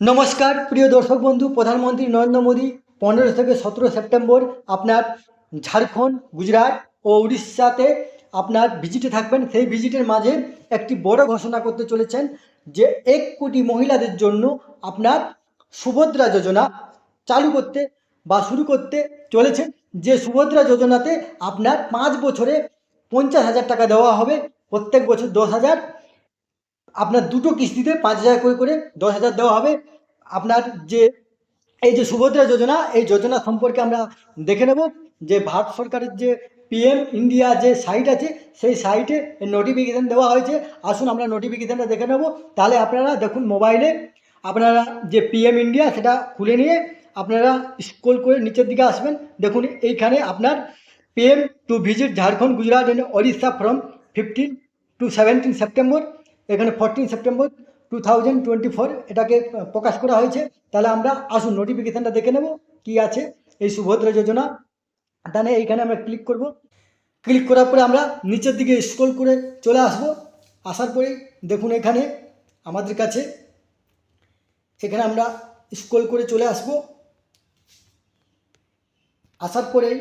নমস্কার, প্রিয় দর্শক বন্ধু, প্রধানমন্ত্রী নরেন্দ্র মোদী পনেরো থেকে সতেরো সেপ্টেম্বর আপনার ঝাড়খণ্ড, গুজরাট ও উড়িষ্যাতে আপনার ভিজিটে থাকবেন। সেই ভিজিটের মাঝে একটি বড় ঘোষণা করতে চলেছেন যে এক কোটি মহিলাদের জন্য আপনার সুভদ্রা যোজনা চালু করতে বা শুরু করতে চলেছেন যে সুভদ্রা যোজনাতে আপনার পাঁচ বছরে পঞ্চাশ হাজার টাকা দেওয়া হবে। প্রত্যেক বছর দশ হাজার আপনার দুটো কিস্তিতে পাঁচ হাজার করে করে দশ হাজার দেওয়া হবে। আপনার যে, এই যে সুভদ্রা যোজনা, এই যোজনা সম্পর্কে আমরা দেখে নেব যে ভারত সরকারের যে পিএম ইন্ডিয়া যে সাইট আছে, সেই সাইটে নোটিফিকেশান দেওয়া হয়েছে। আসুন আমরা নোটিফিকেশানটা দেখে নেব। তাহলে আপনারা দেখুন মোবাইলে আপনারা যে পিএম ইন্ডিয়া সেটা খুলে নিয়ে আপনারা স্ক্রোল করে নিচের দিকে আসবেন। দেখুন এইখানে আপনার PM to visit Jharkhand Gujarat and Odisha from fifteen to seventeen September এখানে fourteen September two thousand twenty four এটাকে প্রকাশ করা হয়েছে। তাহলে আমরা আসুন নোটিফিকেশানটা দেখে নেব কি আছে এই সুভদ্রা যোজনা। তাহলে এইখানে আমরা ক্লিক করব। ক্লিক করার পরে আমরা নিচের দিকে স্ক্রল করে চলে আসব। আসার পরে দেখুন এখানে আমাদের কাছে এখানে আমরা স্ক্রল করে চলে আসব। আসার পরেই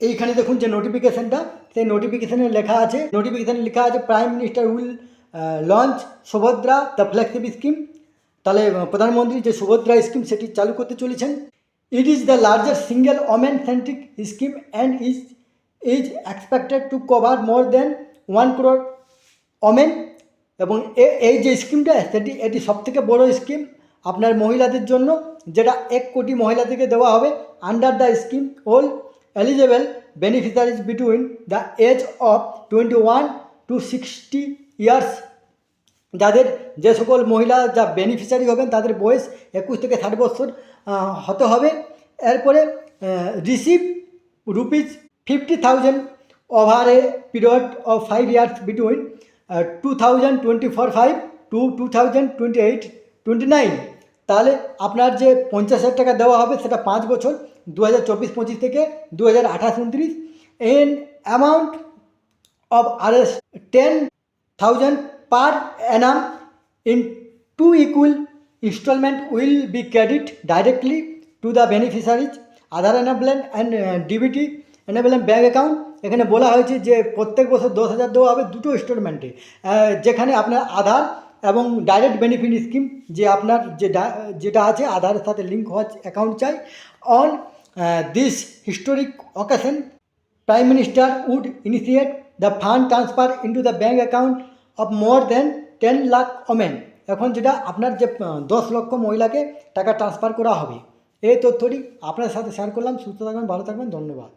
এইখানে দেখুন যে নোটিফিকেশানটা সেই নোটিফিকেশানে লেখা আছে নোটিফিকেশানে লেখা আছে prime minister will launch Subhadra the flagship scheme তাহলে প্রধানমন্ত্রী যে সুভদ্রা স্কিম সেটি চালু করতে চলেছেন। It is the largest single women centric scheme and is is expected to cover more than one crore women এবং এই যে স্কিমটা সেটি, এটি সবথেকে বড় স্কিম আপনার মহিলাদের জন্য, যেটা এক কোটি মহিলাদেরকে দেওয়া হবে under the scheme all beneficiaries between the age of twenty one to sixty years যাদের যে সকল মহিলা যা বেনিফিশিয়ারি হবেন, তাদের বয়স একুশ থেকে ষাট বছর হতে হবে। এরপরে receive rupees fifty thousand over a period of five years between two thousand twenty four five to two thousand twenty eight twenty nine তাহলে আপনার যে পঞ্চাশ হাজার টাকা দেওয়া হবে, সেটা পাঁচ বছর। দু হাজার চব্বিশ পঁচিশ থেকে দু হাজার আঠাশ উনত্রিশ an amount of Rs 10,000 per annum in two equal installment will be credit directly to the beneficiaries Aadhaar enablement and DBT enablement bank account এখানে বলা হয়েছে যে প্রত্যেক বছর দশ হাজার দেওয়া হবে দুটো ইনস্টলমেন্টে যেখানে আপনার আধার এবং ডাইরেক্ট বেনিফিট স্কিম যে আপনার যে যেটা আছে আধারের সাথে লিঙ্ক হওয়া অ্যাকাউন্ট চাই। On this historic occasion Prime Minister would initiate the fund transfer into the bank account of more than ten lakh women এখন যেটা আপনার যে দশ লক্ষ মহিলাকে টাকা ট্রান্সফার করা হবে। এই তথ্যটি আপনার সাথে শেয়ার করলাম। সুস্থ থাকবেন, ভালো থাকবেন। ধন্যবাদ।